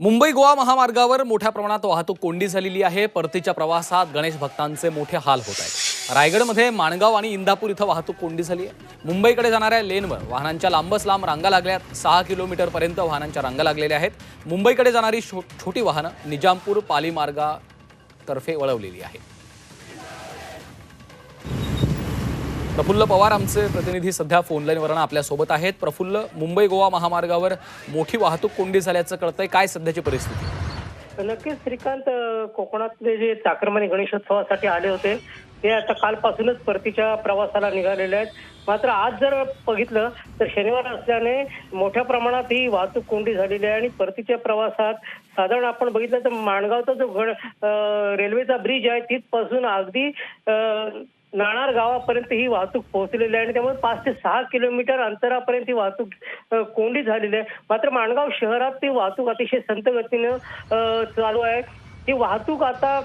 मुंबई गोवा महामार्गावर मोठ्या प्रमाणात वाहतूक कोंडी झालेली आहे. परतीच्या प्रवासात गणेश भक्तांचे मोठे हाल होत आहेत. रायगडमध्ये माणगाव आणि इंदापूर इथं वाहतूक कोंडी झाली आहे. मुंबईकडे जाणाऱ्या लेनवर वाहनांच्या लांबच लांब रांगा लागल्यात सहा किलोमीटरपर्यंत वाहनांच्या रांगा लागलेल्या आहेत. मुंबईकडे जाणारी छो छोटी वाहनं निजामपूर पाली मार्गातर्फे वळवलेली आहेत. प्रफुल्ल पवार आमचे प्रतिनिधी सध्या फोनलाईनवरनं आपल्यासोबत आहेत. प्रफुल्ल मुंबई गोवा महामार्गावर मोठी वाहतूक कोंडी झाल्याचं कळतंय. काय सध्याची परिस्थिती? नक्कीच श्रीकांत कोकणातले जे चाकरमानी गणेशोत्सवासाठी आले होते ते आता कालपासूनच परतीच्या प्रवासाला निघालेले आहेत. मात्र आज जर बघितलं तर शनिवार असल्याने मोठ्या प्रमाणात ही वाहतूक कोंडी झालेली आहे आणि परतीच्या प्रवासात साधारण आपण बघितलं तर माणगावचा जो गण रेल्वेचा ब्रिज आहे तिथपासून अगदी नाणार गावापर्यंत ही वाहतूक पोहोचलेली आहे आणि त्यामुळे पाच ते सहा किलोमीटर अंतरापर्यंत ही वाहतूक कोंडी झालेली आहे. मात्र माणगाव शहरात ती वाहतूक अतिशय संत गतीनं चालू आहे. ही वाहतूक आता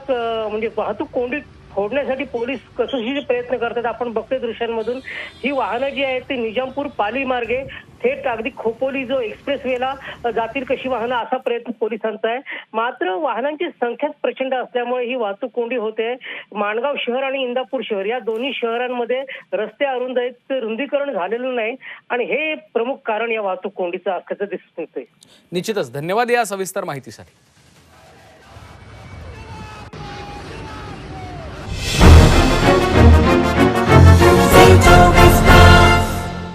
म्हणजे वाहतूक कोंडी फोडण्यासाठी पोलीस कसोशीचे प्रयत्न करतात. आपण बघतोय दृश्यांमधून. ही वाहनं जी आहेत ती निजामपूर पाली मार्गे थेट अगदी खोपोली जो एक्सप्रेस वेला जातील कशी वाहनं असा प्रयत्न पोलिसांचा आहे. मात्र वाहनांची संख्याच प्रचंड असल्यामुळे ही वाहतूक कोंडी होते. माणगाव शहर आणि इंदापूर शहर या दोन्ही शहरांमध्ये रस्ते अरुंद आहेत रुंदीकरण झालेलं नाही आणि हे प्रमुख कारण या वाहतूक कोंडीचं असल्याचं दिसून येतंय. निश्चितच. धन्यवाद या सविस्तर माहितीसाठी.